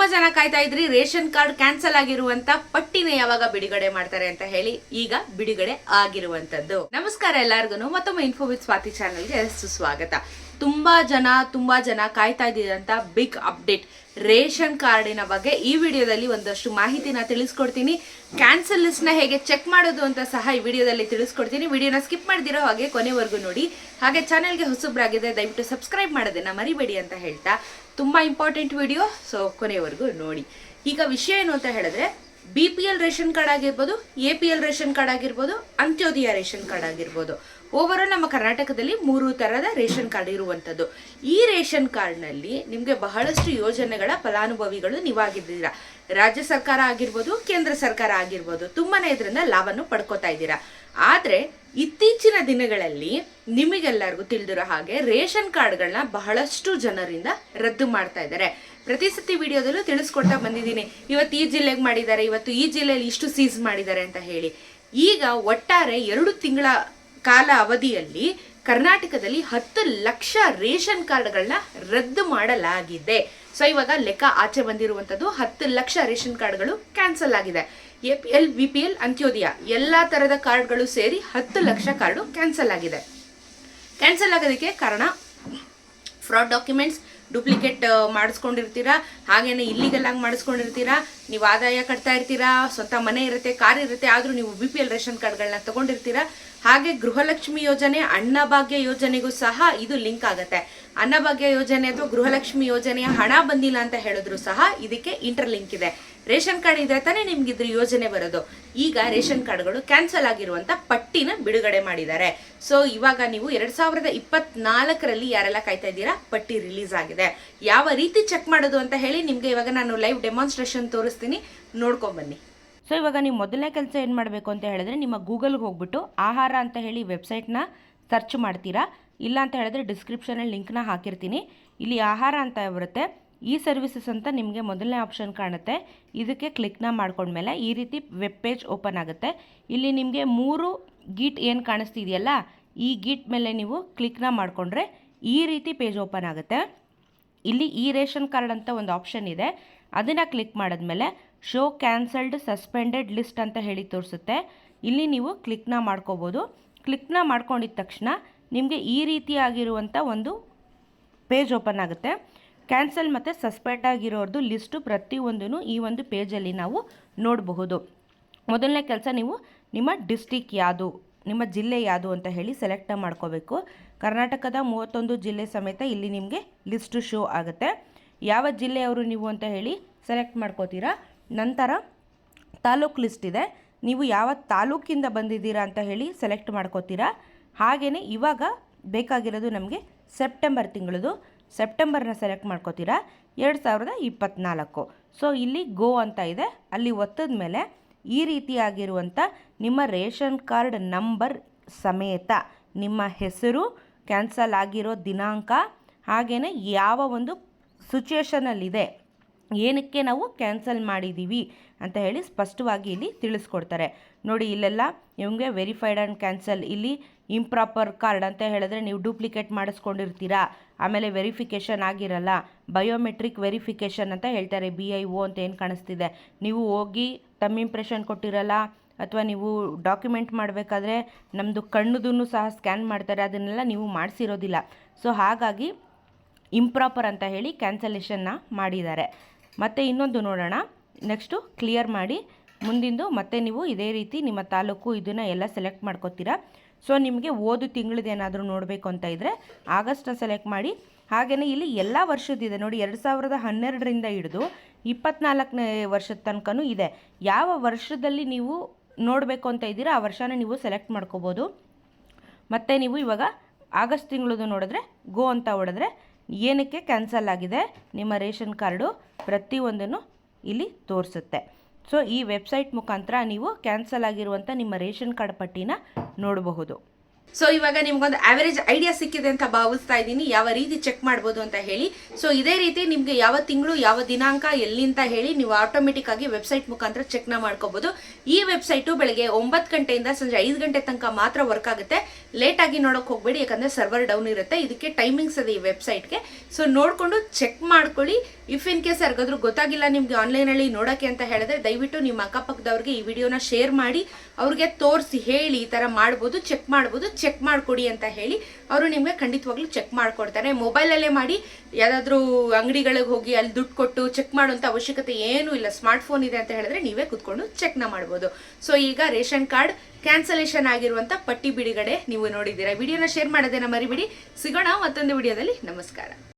ತುಂಬಾ ಜನ ಕಾಯ್ತಾ ಇದ್ರಿ, ರೇಷನ್ ಕಾರ್ಡ್ ಕ್ಯಾನ್ಸಲ್ ಆಗಿರುವಂತ ಪಟ್ಟಿನ ಯಾವಾಗ ಬಿಡುಗಡೆ ಮಾಡ್ತಾರೆ ಅಂತ ಹೇಳಿ ಈಗ ಬಿಡುಗಡೆ ಆಗಿರುವಂತದ್ದು. ನಮಸ್ಕಾರ ಎಲ್ಲಾರ್ಗು ಮತ್ತೊಮ್ಮೆ ಇನ್ಫೋ ವಿತ್ ಸ್ವಾತಿ ಚಾನಲ್ಗೆ ಸುಸ್ವಾಗತ. ತುಂಬಾ ಜನ ತುಂಬಾ ಜನ ಕಾಯ್ತಾ ಇದ್ದಿದಂತ ಬಿಗ್ ಅಪ್ಡೇಟ್ ರೇಷನ್ ಕಾರ್ಡಿನ ಬಗ್ಗೆ ಈ ವಿಡಿಯೋದಲ್ಲಿ ಒಂದಷ್ಟು ಮಾಹಿತಿನ ತಿಳಿಸ್ಕೊಡ್ತೀನಿ. ಕ್ಯಾನ್ಸಲ್ ಲಿಸ್ಟ್ನ ಹೇಗೆ ಚೆಕ್ ಮಾಡೋದು ಅಂತ ಸಹ ಈ ವಿಡಿಯೋದಲ್ಲಿ ತಿಳಿಸ್ಕೊಡ್ತೀನಿ. ವಿಡಿಯೋನ ಸ್ಕಿಪ್ ಮಾಡಿದಿರೋ ಹಾಗೆ ಕೊನೆವರೆಗೂ ನೋಡಿ. ಹಾಗೆ ಚಾನೆಲ್ಗೆ ಹೊಸಬ್ರಾಗಿದೆ ದಯವಿಟ್ಟು ಸಬ್ಸ್ಕ್ರೈಬ್ ಮಾಡೋದನ್ನ ಮರಿಬೇಡಿ ಅಂತ ಹೇಳ್ತಾ ತುಂಬಾ ಇಂಪಾರ್ಟೆಂಟ್ ವಿಡಿಯೋ ಸೊ ಕೊನೆವರೆಗೂ ನೋಡಿ. ಈಗ ವಿಷಯ ಏನು ಅಂತ ಹೇಳಿದ್ರೆ B P L ration card ಆಗಿರ್ಬೋದು A P L ration card ಆಗಿರ್ಬೋದು, ಅಂತ್ಯೋದಯ ರೇಷನ್ ಕಾರ್ಡ್ ಆಗಿರ್ಬೋದು. ಓವರ್ ನಮ್ಮ ಕರ್ನಾಟಕದಲ್ಲಿ ಮೂರು ತರದ ರೇಷನ್ ಕಾರ್ಡ್ ಇರುವಂತದ್ದು. ಈ ರೇಷನ್ ಕಾರ್ಡ್ನಲ್ಲಿ ನಿಮಗೆ ಬಹಳಷ್ಟು ಯೋಜನೆಗಳ ಫಲಾನುಭವಿಗಳು ನೀವಾಗಿದ್ದೀರಾ. ರಾಜ್ಯ ಸರ್ಕಾರ ಆಗಿರ್ಬೋದು, ಕೇಂದ್ರ ಸರ್ಕಾರ ಆಗಿರ್ಬೋದು, ತುಂಬಾನೇ ಇದರಿಂದ ಲಾಭವನ್ನು ಪಡ್ಕೋತಾ ಇದ್ದೀರಾ. ಆದ್ರೆ ಇತ್ತೀಚಿನ ದಿನಗಳಲ್ಲಿ ನಿಮಗೆಲ್ಲರಿಗೂ ತಿಳಿದಿರೋ ಹಾಗೆ ರೇಷನ್ ಕಾರ್ಡ್ಗಳನ್ನ ಬಹಳಷ್ಟು ಜನರಿಂದ ರದ್ದು ಮಾಡ್ತಾ ಇದ್ದಾರೆ. ಪ್ರತಿ ಸತಿ ವಿಡಿಯೋದಲ್ಲೂ ತಿಳಿಸ್ಕೊಡ್ತಾ ಬಂದಿದ್ದೀನಿ. ಇವತ್ತು ಈ ಜಿಲ್ಲೆಗೆ ಮಾಡಿದ್ದಾರೆ, ಇವತ್ತು ಈ ಜಿಲ್ಲೆಯಲ್ಲಿ ಇಷ್ಟು ಸೀಸ್ ಮಾಡಿದ್ದಾರೆ ಅಂತ ಹೇಳಿ. ಈಗ ಒಟ್ಟಾರೆ ಎರಡು ತಿಂಗಳ ಕಾಲ ಅವಧಿಯಲ್ಲಿ ಕರ್ನಾಟಕದಲ್ಲಿ ಹತ್ತು ಲಕ್ಷ ರೇಷನ್ ಕಾರ್ಡ್ಗಳನ್ನ ರದ್ದು ಮಾಡಲಾಗಿದೆ. ಸೊ ಇವಾಗ ಲೆಕ್ಕ ಆಚೆ ಬಂದಿರುವಂತದ್ದು ಹತ್ತು ಲಕ್ಷ ರೇಷನ್ ಕಾರ್ಡ್ಗಳು ಕ್ಯಾನ್ಸಲ್ ಆಗಿದೆ. A P L V P L, Antyodaya ಎಲ್ಲಾ ತರದ ಕಾರ್ಡ್ಗಳು ಸೇರಿ ಹತ್ತು ಲಕ್ಷ ಕಾರ್ಡು ಕ್ಯಾನ್ಸಲ್ ಆಗಿದೆ. ಕ್ಯಾನ್ಸಲ್ ಆಗೋದಕ್ಕೆ ಕಾರಣ ಫ್ರಾಡ್ ಡಾಕ್ಯುಮೆಂಟ್ಸ್, ಡೂಪ್ಲಿಕೇಟ್ ಮಾಡಿಸ್ಕೊಂಡಿರ್ತೀರಾ, ಹಾಗೇನೆ ಇಲ್ಲಿಗೆಲ್ಲ ಆಗಿ ಮಾಡಿಸ್ಕೊಂಡಿರ್ತೀರಾ ನೀವು ಆದಾಯ ಕಟ್ತಾ ಇರ್ತೀರಾ, ಸ್ವಂತ ಮನೆ ಇರುತ್ತೆ, ಕಾರ್ ಇರುತ್ತೆ, ಆದರೂ ನೀವು ಬಿ ಪಿ ಎಲ್ ರೇಷನ್ ಕಾರ್ಡ್ಗಳನ್ನ ತಗೊಂಡಿರ್ತೀರಾ. ಹಾಗೆ ಗೃಹಲಕ್ಷ್ಮಿ ಯೋಜನೆ ಅನ್ನಭಾಗ್ಯ ಯೋಜನೆಗೂ ಸಹ ಇದು ಲಿಂಕ್ ಆಗುತ್ತೆ. ಅನ್ನಭಾಗ್ಯ ಯೋಜನೆ ಅಥವಾ ಗೃಹಲಕ್ಷ್ಮಿ ಯೋಜನೆಯ ಹಣ ಬಂದಿಲ್ಲ ಅಂತ ಹೇಳಿದ್ರು ಸಹ ಇದಕ್ಕೆ ಇಂಟರ್ ಲಿಂಕ್ ಇದೆ. ರೇಷನ್ ಕಾರ್ಡ್ ಇದ್ರೆ ತಾನೇ ನಿಮ್ಗೆ ಇದ್ರ ಯೋಜನೆ ಬರೋದು. ಈಗ ರೇಷನ್ ಕಾರ್ಡ್ಗಳು ಕ್ಯಾನ್ಸಲ್ ಆಗಿರುವಂತ ಪಟ್ಟಿನ ಬಿಡುಗಡೆ ಮಾಡಿದ್ದಾರೆ. ಸೊ ಇವಾಗ ನೀವು ಎರಡ್ ಸಾವಿರದ ಇಪ್ಪತ್ನಾಲ್ಕರಲ್ಲಿ ಯಾರೆಲ್ಲ ಕಾಯ್ತಾ ಇದ್ದೀರಾ? ಪಟ್ಟಿ ರಿಲೀಸ್ ಆಗಿದೆ. ಯಾವ ರೀತಿ ಚೆಕ್ ಮಾಡೋದು ಅಂತ ಹೇಳಿ ನಿಮ್ಗೆ ಇವಾಗ ನಾನು ಲೈವ್ ಡೆಮಾನ್ಸ್ಟ್ರೇಷನ್ ತೋರಿಸ್ತೀನಿ ನೋಡ್ಕೊಂಡ್ ಬನ್ನಿ. ಸೊ ಇವಾಗ ನೀವು ಮೊದಲನೇ ಕೆಲಸ ಏನು ಮಾಡಬೇಕು ಅಂತ ಹೇಳಿದ್ರೆ ನಿಮ್ಮ ಗೂಗಲ್ಗೆ ಹೋಗ್ಬಿಟ್ಟು ಆಹಾರ ಅಂತ ಹೇಳಿ ವೆಬ್ಸೈಟ್ನ ಸರ್ಚ್ ಮಾಡ್ತೀರಾ? ಇಲ್ಲ ಅಂತ ಹೇಳಿದ್ರೆ ಡಿಸ್ಕ್ರಿಪ್ಷನಲ್ಲಿ ಲಿಂಕ್ನ ಹಾಕಿರ್ತೀನಿ. ಇಲ್ಲಿ ಆಹಾರ ಅಂತ ಬರುತ್ತೆ. ಈ ಸರ್ವಿಸಸ್ ಅಂತ ನಿಮಗೆ ಮೊದಲನೇ ಆಪ್ಷನ್ ಕಾಣುತ್ತೆ. ಇದಕ್ಕೆ ಕ್ಲಿಕ್ನ ಮಾಡ್ಕೊಂಡ್ಮೇಲೆ ಈ ರೀತಿ ವೆಬ್ ಪೇಜ್ ಓಪನ್ ಆಗುತ್ತೆ. ಇಲ್ಲಿ ನಿಮಗೆ ಮೂರು ಗೀಟ್ ಏನು ಕಾಣಿಸ್ತಿದೆಯಲ್ಲ, ಈ ಗೀಟ್ ಮೇಲೆ ನೀವು ಕ್ಲಿಕ್ನ ಮಾಡಿಕೊಂಡ್ರೆ ಈ ರೀತಿ ಪೇಜ್ ಓಪನ್ ಆಗುತ್ತೆ. ಇಲ್ಲಿ ಈ ರೇಷನ್ ಕಾರ್ಡ್ ಅಂತ ಒಂದು ಆಪ್ಷನ್ ಇದೆ. ಅದನ್ನು ಕ್ಲಿಕ್ ಮಾಡಿದ್ಮೇಲೆ ಶೋ ಕ್ಯಾನ್ಸಲ್ಡ್ ಸಸ್ಪೆಂಡೆಡ್ ಲಿಸ್ಟ್ ಅಂತ ಹೇಳಿ ತೋರಿಸುತ್ತೆ. ಇಲ್ಲಿ ನೀವು ಕ್ಲಿಕ್ನ ಮಾಡ್ಕೋಬೋದು. ಕ್ಲಿಕ್ನ ಮಾಡ್ಕೊಂಡಿದ್ದ ತಕ್ಷಣ ನಿಮಗೆ ಈ ರೀತಿಯಾಗಿರುವಂಥ ಒಂದು ಪೇಜ್ ಓಪನ್ ಆಗುತ್ತೆ. ಕ್ಯಾನ್ಸಲ್ ಮತ್ತು ಸಸ್ಪೆಂಡ್ ಆಗಿರೋರ್ದು ಲಿಸ್ಟು ಪ್ರತಿಯೊಂದೂ ಈ ಒಂದು ಪೇಜಲ್ಲಿ ನಾವು ನೋಡಬಹುದು. ಮೊದಲನೇ ಕೆಲಸ ನೀವು ನಿಮ್ಮ ಡಿಸ್ಟಿಕ್ ಯಾವುದು, ನಿಮ್ಮ ಜಿಲ್ಲೆ ಯಾವುದು ಅಂತ ಹೇಳಿ ಸೆಲೆಕ್ಟ್ ಮಾಡ್ಕೋಬೇಕು. ಕರ್ನಾಟಕದ ಮೂವತ್ತೊಂದು ಜಿಲ್ಲೆ ಸಮೇತ ಇಲ್ಲಿ ನಿಮಗೆ ಲಿಸ್ಟು ಶೋ ಆಗುತ್ತೆ. ಯಾವ ಜಿಲ್ಲೆಯವರು ನೀವು ಅಂತ ಹೇಳಿ ಸೆಲೆಕ್ಟ್ ಮಾಡ್ಕೋತೀರಾ. ನಂತರ ತಾಲೂಕು ಲಿಸ್ಟ್ ಇದೆ. ನೀವು ಯಾವ ತಾಲೂಕಿಂದ ಬಂದಿದ್ದೀರಾ ಅಂತ ಹೇಳಿ ಸೆಲೆಕ್ಟ್ ಮಾಡ್ಕೋತೀರಾ. ಹಾಗೆಯೇ ಇವಾಗ ಬೇಕಾಗಿರೋದು ನಮಗೆ ಸೆಪ್ಟೆಂಬರ್ ತಿಂಗಳದು. ಸೆಪ್ಟೆಂಬರ್ನ ಸೆಲೆಕ್ಟ್ ಮಾಡ್ಕೋತೀರಾ. ಎರಡು ಸಾವಿರದ ಇಪ್ಪತ್ತ್ನಾಲ್ಕು ಸೊ ಇಲ್ಲಿ ಗೋ ಅಂತ ಇದೆ. ಅಲ್ಲಿ ಒತ್ತದ ಮೇಲೆ ಈ ರೀತಿಯಾಗಿರುವಂಥ ನಿಮ್ಮ ರೇಷನ್ ಕಾರ್ಡ್ ನಂಬರ್ ಸಮೇತ ನಿಮ್ಮ ಹೆಸರು ಕ್ಯಾನ್ಸಲ್ ಆಗಿರೋ ದಿನಾಂಕ ಹಾಗೆಯೇ ಯಾವ ಒಂದು ಸಿಚುಯೇಷನಲ್ಲಿದೆ. ಏನಕ್ಕೆ ನಾವು ಕ್ಯಾನ್ಸಲ್ ಮಾಡಿದ್ದೀವಿ ಅಂತ ಹೇಳಿ ಸ್ಪಷ್ಟವಾಗಿ ಇಲ್ಲಿ ತಿಳಿಸ್ಕೊಡ್ತಾರೆ. ನೋಡಿ, ಇಲ್ಲೆಲ್ಲ ನಿಮಗೆ ವೆರಿಫೈಡ್ ಆ್ಯಂಡ್ ಕ್ಯಾನ್ಸಲ್, ಇಲ್ಲಿ ಇಂಪ್ರಾಪರ್ ಕಾರ್ಡ್ ಅಂತ ಹೇಳಿದ್ರೆ ನೀವು ಡೂಪ್ಲಿಕೇಟ್ ಮಾಡಿಸ್ಕೊಂಡಿರ್ತೀರಾ. ಆಮೇಲೆ ವೆರಿಫಿಕೇಷನ್ ಆಗಿರಲ್ಲ, ಬಯೋಮೆಟ್ರಿಕ್ ವೆರಿಫಿಕೇಷನ್ ಅಂತ ಹೇಳ್ತಾರೆ ಬಿ ಐ ಓ ಅಂತ ಏನು ಕಾಣಿಸ್ತಿದೆ. ನೀವು ಹೋಗಿ ತಮ್ಮ ಇಂಪ್ರೆಷನ್ ಕೊಟ್ಟಿರಲ್ಲ, ಅಥವಾ ನೀವು ಡಾಕ್ಯುಮೆಂಟ್ ಮಾಡಬೇಕಾದ್ರೆ ನಮ್ಮದು ಕಣ್ಣುದನ್ನು ಸಹ ಸ್ಕ್ಯಾನ್ ಮಾಡ್ತಾರೆ, ಅದನ್ನೆಲ್ಲ ನೀವು ಮಾಡಿಸಿರೋದಿಲ್ಲ. ಸೊ, ಹಾಗಾಗಿ ಇಂಪ್ರಾಪರ್ ಅಂತ ಹೇಳಿ ಕ್ಯಾನ್ಸಲೇಷನ್ನ ಮಾಡಿದ್ದಾರೆ. ಮತ್ತು ಇನ್ನೊಂದು ನೋಡೋಣ. ನೆಕ್ಸ್ಟು ಕ್ಲಿಯರ್ ಮಾಡಿ. ಮುಂದಿಂದು ಮತ್ತೆ ನೀವು ಇದೇ ರೀತಿ ನಿಮ್ಮ ತಾಲೂಕು ಇದನ್ನು ಎಲ್ಲ ಸೆಲೆಕ್ಟ್ ಮಾಡ್ಕೋತೀರಾ. ಸೊ ನಿಮಗೆ ಓದು ತಿಂಗಳದೇನಾದರೂ ನೋಡಬೇಕು ಅಂತ ಇದ್ದರೆ ಆಗಸ್ಟನ್ನು ಸೆಲೆಕ್ಟ್ ಮಾಡಿ. ಹಾಗೆಯೇ ಇಲ್ಲಿ ಎಲ್ಲ ವರ್ಷದಿದೆ ನೋಡಿ, ಎರಡು ಸಾವಿರದ ಹನ್ನೆರಡರಿಂದ ಹಿಡಿದು ಇಪ್ಪತ್ನಾಲ್ಕನೇ ವರ್ಷದ ತನಕನೂ ಇದೆ. ಯಾವ ವರ್ಷದಲ್ಲಿ ನೀವು ನೋಡಬೇಕು ಅಂತ ಇದ್ದೀರಾ, ಆ ವರ್ಷನ ನೀವು ಸೆಲೆಕ್ಟ್ ಮಾಡ್ಕೋಬೋದು. ಮತ್ತು ನೀವು ಇವಾಗ ಆಗಸ್ಟ್ ತಿಂಗಳದು ನೋಡಿದ್ರೆ ಗೋ ಅಂತ ಹೊಡೆದ್ರೆ ಏನಕ್ಕೆ ಕ್ಯಾನ್ಸಲ್ ಆಗಿದೆ? ನಿಮ್ಮ ರೇಷನ್ ಕಾರ್ಡು ಪ್ರತಿಯೊಂದನ್ನು ಇಲ್ಲಿ ತೋರಿಸುತ್ತೆ. ಸೊ ಈ ವೆಬ್ಸೈಟ್ ಮುಖಾಂತರ ನೀವು ಕ್ಯಾನ್ಸಲ್ ಆಗಿರುವಂಥ ನಿಮ್ಮ ರೇಷನ್ ಕಾರ್ಡ್ ಪಟ್ಟಿನ ನೋಡಬಹುದು. ಸೊ ಇವಾಗ ನಿಮ್ಗೊಂದು ಆವರೇಜ್ ಐಡಿಯಾ ಸಿಕ್ಕಿದೆ ಅಂತ ಭಾವಿಸ್ತಾ ಇದ್ದೀನಿ. ಯಾವ ರೀತಿ ಚೆಕ್ ಮಾಡ್ಬೋದು ಅಂತ ಹೇಳಿ. ಸೊ ಇದೇ ರೀತಿ ನಿಮಗೆ ಯಾವ ತಿಂಗಳು, ಯಾವ ದಿನಾಂಕ ಎಲ್ಲಿಂತ ಹೇಳಿ ನೀವು ಆಟೋಮೆಟಿಕ್ ಆಗಿ ವೆಬ್ಸೈಟ್ ಮುಖಾಂತರ ಚೆಕ್ನ ಮಾಡ್ಕೋಬಹುದು ಈ ವೆಬ್ಸೈಟು ಬೆಳಗ್ಗೆ ಒಂಬತ್ತು ಗಂಟೆಯಿಂದ ಸಂಜೆ ಐದು ಗಂಟೆ ತನಕ ಮಾತ್ರ ವರ್ಕ್ ಆಗುತ್ತೆ. ಲೇಟ್ ಆಗಿ ನೋಡಕ್ ಹೋಗ್ಬೇಡಿ, ಯಾಕಂದ್ರೆ ಸರ್ವರ್ ಡೌನ್ ಇರುತ್ತೆ. ಇದಕ್ಕೆ ಟೈಮಿಂಗ್ಸ್ ಇದೆ ಈ ವೆಬ್ಸೈಟ್ಗೆ ಸೊ ನೋಡ್ಕೊಂಡು ಚೆಕ್ ಮಾಡ್ಕೊಳ್ಳಿ. ಇಫ್ ಇನ್ ಕೇಸ್ ಯಾರಿಗಾದ್ರೂ ಗೊತ್ತಾಗಿಲ್ಲ ನಿಮಗೆ ಆನ್ಲೈನ್ ಅಲ್ಲಿ ನೋಡಕ್ಕೆ ಅಂತ ಹೇಳಿದ್ರೆ ದಯವಿಟ್ಟು ನಿಮ್ಮ ಅಕ್ಕಪಕ್ಕದವ್ರಿಗೆ ಈ ವಿಡಿಯೋನ ಶೇರ್ ಮಾಡಿ, ಅವ್ರಿಗೆ ತೋರಿಸಿ, ಹೇಳಿ, ಈ ತರ ಮಾಡ್ಬೋದು ಚೆಕ್ ಮಾಡ್ಬೋದು ಚೆಕ್ ಮಾಡಿಕೊಡಿ ಅಂತ ಹೇಳಿ ಅವರು ನಿಮಗೆ ಖಂಡಿತವಾಗ್ಲೂ ಚೆಕ್ ಮಾಡಿಕೊಡ್ತಾರೆ. ಮೊಬೈಲಲ್ಲೇ ಮಾಡಿ ಯಾವ್ದಾದ್ರು ಅಂಗಡಿಗಳಿಗೆ ಹೋಗಿ ಅಲ್ಲಿ ದುಡ್ಡು ಕೊಟ್ಟು ಚೆಕ್ ಮಾಡುವಂಥ ಅವಶ್ಯಕತೆ ಏನೂ ಇಲ್ಲ. ಸ್ಮಾರ್ಟ್ ಫೋನ್ ಇದೆ ಅಂತ ಹೇಳಿದ್ರೆ ನೀವೇ ಕೂತ್ಕೊಂಡು ಚೆಕ್ನ ಮಾಡ್ಬೋದು. ಸೊ ಈಗ ರೇಷನ್ ಕಾರ್ಡ್ ಕ್ಯಾನ್ಸಲೇಷನ್ ಆಗಿರುವಂತ ಪಟ್ಟಿ ಬಿಡುಗಡೆ ನೀವು ನೋಡಿದ್ದೀರಾ. ವಿಡಿಯೋನ ಶೇರ್ ಮಾಡೋದೇನ ಮರಿಬಿಡಿ. ಸಿಗೋಣ ಮತ್ತೊಂದು ವಿಡಿಯೋದಲ್ಲಿ ನಮಸ್ಕಾರ.